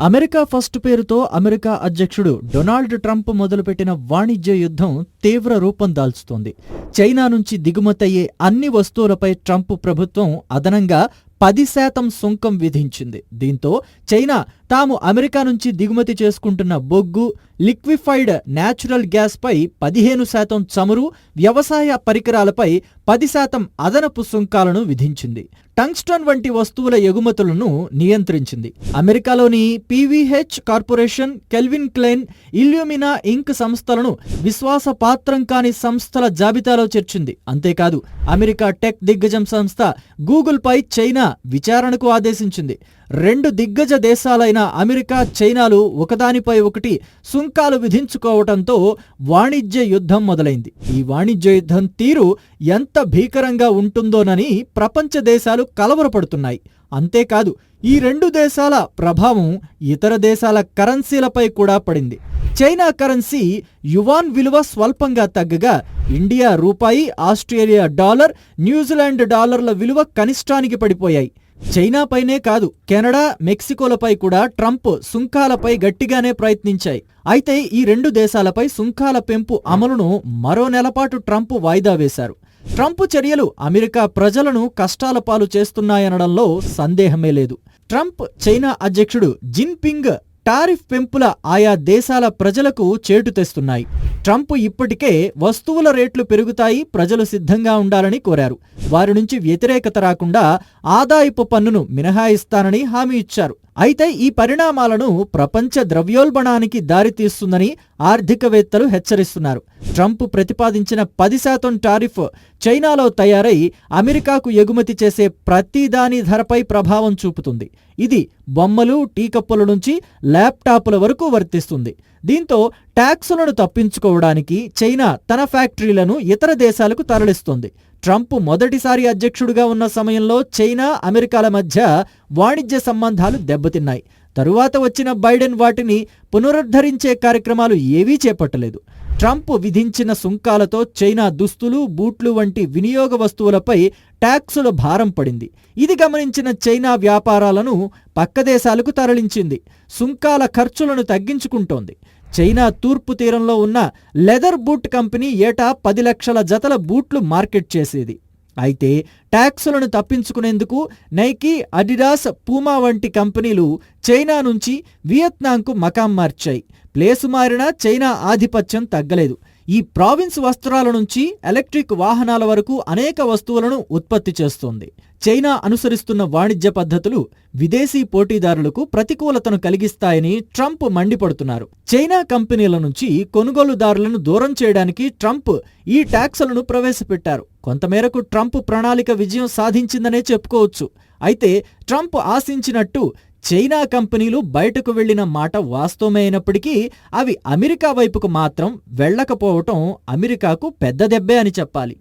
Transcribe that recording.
America first పేరుతో America అధ్యక్షుడు Donald Trump మొదలుపెట్టిన వాణిజ్య యుద్ధం తీవ్ర రూపం దాల్చుతోంది. చైనా నుంచి దిగుమతయ్యే అన్ని వస్తువులపై ట్రంప్ ప్రభుత్వం అదనంగా పది శాతం సుంకం విధించింది. దీంతో చైనా తాము అమెరికా నుంచి దిగుమతి చేసుకుంటున్న బొగ్గు లిక్విఫైడ్ న్యాచురల్ గ్యాస్పై పదిహేను శాతం చమురు వ్యవసాయ పరికరాలపై పది శాతం అదనపు సుంకాలను విధించింది. టంగ్స్టన్ వంటి వస్తువుల ఎగుమతులను నియంత్రించింది. అమెరికాలోని PVH corporation Calvin Klein Illumina Inc సంస్థలను విశ్వాసపాత్రం కాని సంస్థల జాబితాలో చేర్చింది. అంతేకాదు అమెరికా టెక్ దిగ్గజం సంస్థ గూగుల్పై చైనా విచారణకు ఆదేశించింది. రెండు దిగ్గజ దేశాలైన అమెరికా చైనాలు ఒకదానిపై ఒకటి సుంకాలు విధించుకోవటంతో వాణిజ్య యుద్ధం మొదలైంది. ఈ వాణిజ్య యుద్ధం తీరు ఎంత భీకరంగా ఉంటుందోనని ప్రపంచ దేశాలు కలవరపడుతున్నాయి. అంతేకాదు ఈ రెండు దేశాల ప్రభావం ఇతర దేశాల కరెన్సీలపై కూడా పడింది. చైనా కరెన్సీ యువాన్ విలువ స్వల్పంగా తగ్గగా ఇండియా రూపాయి ఆస్ట్రేలియా డాలర్ న్యూజిలాండ్ డాలర్ల విలువ కనిష్టానికి పడిపోయాయి. చైనాపైనే కాదు కెనడా మెక్సికోలపై కూడా ట్రంప్ సుంకాలపై గట్టిగానే ప్రయత్నించాయి. అయితే ఈ రెండు దేశాలపై సుంకాల పెంపు అమలును మరో నెలపాటు ట్రంప్ వాయిదా వేశారు. ట్రంప్ చర్యలు అమెరికా ప్రజలను కష్టాల పాలు చేస్తున్నాయనడంలో సందేహమే లేదు. ట్రంప్ చైనా అధ్యక్షుడు జిన్పింగ్ టారిఫ్ పెంపుల ఆయా దేశాల ప్రజలకు చేటు తెస్తున్నాయి. ట్రంప్ ఇప్పటికే వస్తువుల రేట్లు పెరుగుతాయి ప్రజలు సిద్ధంగా ఉండాలని కోరారు. వారి నుంచి వ్యతిరేకత రాకుండా ఆదాయపు పన్నును మినహాయిస్తానని హామీ ఇచ్చారు. అయితే ఈ పరిణామాలను ప్రపంచ ద్రవ్యోల్బణానికి దారితీస్తుందని ఆర్థికవేత్తలు హెచ్చరిస్తున్నారు. ట్రంప్ ప్రతిపాదించిన పది శాతం టారిఫ్ చైనాలో తయారై అమెరికాకు ఎగుమతి చేసే ప్రతిదాని ధరపై ప్రభావం చూపుతుంది. ఇది బొమ్మలు టీకప్పుల నుంచి ల్యాప్టాపుల వరకు వర్తిస్తుంది. దీంతో ట్యాక్సులను తప్పించుకోవడానికి చైనా తన ఫ్యాక్టరీలను ఇతర దేశాలకు తరలిస్తుంది. ట్రంప్ మొదటిసారి అధ్యక్షుడిగా ఉన్న సమయంలో చైనా అమెరికాల మధ్య వాణిజ్య సంబంధాలు దెబ్బతిన్నాయి. తరువాత వచ్చిన బైడెన్ వాటిని పునరుద్ధరించే కార్యక్రమాలు ఏవీ చేపట్టలేదు. ట్రంప్ విధించిన సుంకాలతో చైనా దుస్తులు బూట్లు వంటి వినియోగ వస్తువులపై ట్యాక్సుల భారం పడింది. ఇది గమనించిన చైనా వ్యాపారాలను పక్క దేశాలకు తరలించింది. సుంకాల ఖర్చులను తగ్గించుకుంటోంది. చైనా తూర్పు తీరంలో ఉన్న లెదర్ బూట్ కంపెనీ ఏటా పది లక్షల జతల బూట్లు మార్కెట్ చేసేది. అయితే ట్యాక్సులను తప్పించుకునేందుకు నైకీ అడిడాస్ పూమా వంటి కంపెనీలు చైనా నుంచి వియత్నాంకు మకాం మార్చాయి. ప్లేసు మారినా చైనా ఆధిపత్యం తగ్గలేదు. ఈ ప్రావిన్స్ వస్త్రాల నుంచి ఎలక్ట్రిక్ వాహనాల వరకు అనేక వస్తువులను ఉత్పత్తి చేస్తోంది. చైనా అనుసరిస్తున్న వాణిజ్య పద్ధతులు విదేశీ పోటీదారులకు ప్రతికూలతను కలిగిస్తాయని ట్రంప్ మండిపడుతున్నారు. చైనా కంపెనీల నుంచి కొనుగోలుదారులను దూరం చేయడానికి ట్రంప్ ఈ ట్యాక్సులను ప్రవేశపెట్టారు. కొంతమేరకు ట్రంప్ ప్రణాళిక విజయం సాధించిందనే చెప్పుకోవచ్చు. అయితే ట్రంప్ ఆశించినట్టు చైనా కంపెనీలు బయటకు వెళ్ళిన మాట వాస్తవమే అయినప్పటికీ అవి అమెరికా వైపుకు మాత్రం వెళ్ళకపోవటం అమెరికాకు పెద్ద దెబ్బే అని చెప్పాలి.